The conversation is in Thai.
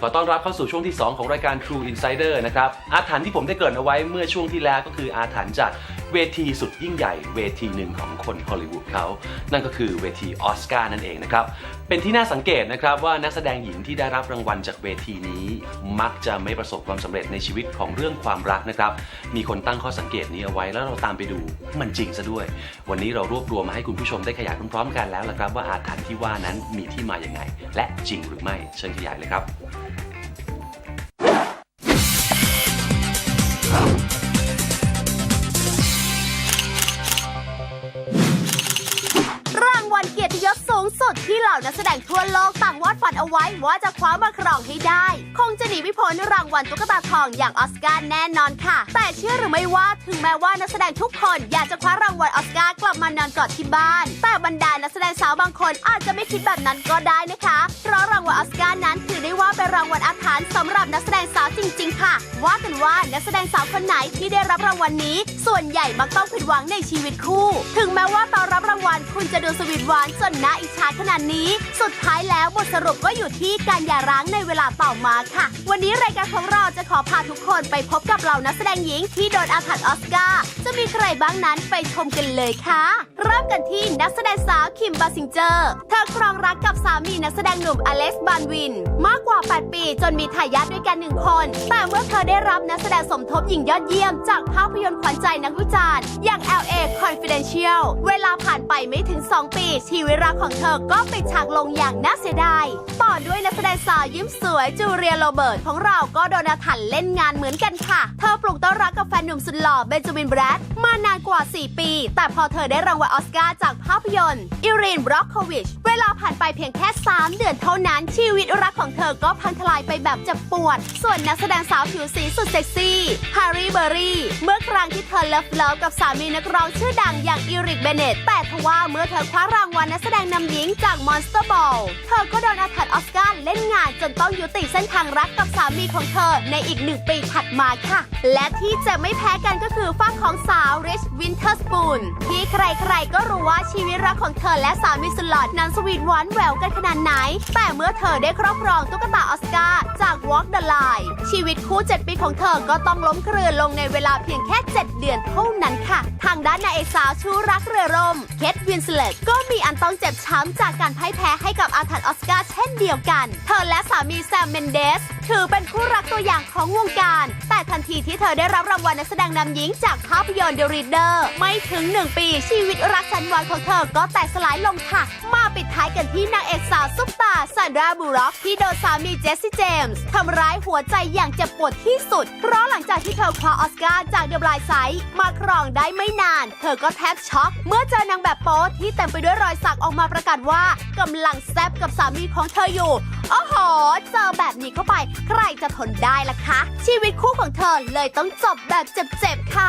ขอต้อนรับเข้าสู่ช่วงที่ 2 ของรายการ True Insider นะครับ อาถรรพ์ที่ผมได้เกริ่นเอาไว้เมื่อช่วงที่แล้วก็คืออาถรรพ์จากเวทีสุดยิ่งใหญ่เวทีหนึ่งของคนฮอลลีวูดเขา นั่นก็คือเวทีออสการ์นั่นเองนะครับ เป็นที่น่าสังเกตนะครับว่านักแสดงหญิงที่ได้รับรางวัลจากเวทีนี้ มักจะไม่ประสบความสำเร็จในชีวิตของเรื่องความรักนะครับ มีคนตั้งข้อสังเกตนี้เอาไว้แล้วเราตามไปดูมันจริงซะด้วย วันนี้เรารวบรวมมาให้คุณผู้ชมได้ขยายพร้อมๆกันแล้วละครับว่าอาถรรพ์ที่ว่านั้นมีที่มาอย่างไง และจริงหรือไม่เชิญขยายเลยครับ สุดที่เหล่านักแสดงทั่วโลกต่างวาดฝันเอาไว้ว่าจะคว้ามาครองให้ได้ คงจะหนีไม่พ้นรางวัลตุ๊กตาทองอย่างออสการ์แน่นอนค่ะ แต่เชื่อหรือไม่ว่าถึงแม้ว่านักแสดงทุกคนอยากจะคว้ารางวัลออสการ์กลับมานอนกอดที่บ้าน แต่บรรดานักแสดงสาวบางคนอาจจะไม่คิดแบบนั้นก็ได้นะคะ เพราะรางวัลออสการ์นั้นถือได้ว่าเป็นรางวัลอาถรรพ์สำหรับนักแสดงสาวจริง ๆ ค่ะ ว่ากันว่านักแสดงสาวคนไหนที่ได้รับรางวัลนี้ ส่วนใหญ่มักต้องผิดหวังในชีวิตคู่ ถึงแม้ว่า ดูสวีทหวานจนน่าอิจฉาขนาดนี้ สุดท้ายแล้วบทสรุปก็อยู่ที่การหย่าร้างในเวลาต่อมาค่ะ วันนี้รายการของเราจะขอพาทุกคนไปพบกับเหล่านักแสดงหญิงที่โดนอาถรรพ์ออสการ์จะมีใครบ้างนั้นไปชมกันเลยค่ะ เริ่มกันที่นักแสดงสาวคิมบาซิงเจอร์ เธอครองรักกับสามีนักแสดงหนุ่มอเล็กซ์บานวิน มากกว่า 8 ปีจนมีทายาทด้วยกันหนึ่งคน แต่เมื่อเธอได้รับนักแสดงสมทบหญิงยอดเยี่ยม จากภาพยนตร์ขวัญใจนักวิจารณ์อย่าง LA Confidential เวลาผ่านไปไม่ถึง 2 ปี ชีวิตรักของเธอก็ปิดฉากลงอย่างน่าเสียดาย ต่อด้วยนักแสดงสาวยิ้มสวยจูเลียโรเบิร์ตของเราก็โดนอาถรรพ์เล่นงานเหมือนกันค่ะ เธอปลูกต้นรักกับแฟนหนุ่มสุดหล่อเบนจามินแบรดมานานกว่า 4 ปี แต่พอเธอได้รางวัลออสการ์จากภาพยนตร์อิรินบล็อกโควิชเวลาผ่านไปเพียงแค่ 3 เดือนเท่านั้น ชีวิตรักของเธอก็พังทลายไปแบบเจ็บปวด ส่วนนักแสดงสาวผิวสีสุดเซ็กซี่ฮารีเบอรี่เมื่อครั้งที่เธอเลิฟเลิฟกับสามีนักร้องชื่อดังอย่างอิริกเบเนตแต่ทว่าเมื่อเธอคว้ารางวัลนักแสดงนำหญิงจาก Monster Ball เธอก็โดนอาถรรพ์ออสการ์เล่นงานจนต้องยุติเส้นทางรักกับสามีของเธอในอีกหนึ่งปีถัดมาค่ะ และที่จะไม่แพ้กันก็คือฝั่งของสาวริชวินเทอร์สปูนที่ใครๆก็รู้ว่าชีวิตรักของเธอและสามีสุดหล่อนั้นสวีทหวานแหววกันขนาดไหน แต่เมื่อเธอได้ครอบครองตุ๊กตาออสการ์จาก Walk the Line ชีวิตคู่ 7 ปีของเธอก็ต้องล้มเครือลงในเวลาเพียงแค่ 7 เดือนเท่านั้นค่ะ ทางด้านนางเอกสาวชู้รักเรือร่ม เคทวินสเลตก็มีอันต้องเจ็บช้ำจากการพ่ายแพ้ให้กับอาถรรพ์ออสการ์เช่นเดียวกัน เธอและสามีแซมเมนเดส ถือเป็นคู่รักตัวอย่างของวงการ ทันทีที่เธอได้รับรางวัลนักแสดงนำหญิงจากภาพยนตร์ The Reader ไม่ถึง 1 ปี ชีวิตรักสันหวานของเธอก็แตกสลายลงค่ะ มาปิดท้ายกันที่นางเอกสาวซุปตาซันดราบูร็อก ที่โดนสามีเจสซี่เจมส์ทำร้ายหัวใจอย่างเจ็บปวดที่สุด เพราะหลังจากที่เธอคว้าออสการ์จากเดอะบลายไซด์มาครองได้ไม่นาน เธอก็แทบช็อกเมื่อเจอนางแบบโป๊ที่เต็มไปด้วยรอยสักออกมาประกาศว่ากำลังแซบกับสามีของเธออยู่ โอ้โห เจอแบบนี้เข้าไป ใครจะทนได้ล่ะคะ ชีวิตคู่ของเธอเลยต้องจบแบบเจ็บๆค่ะ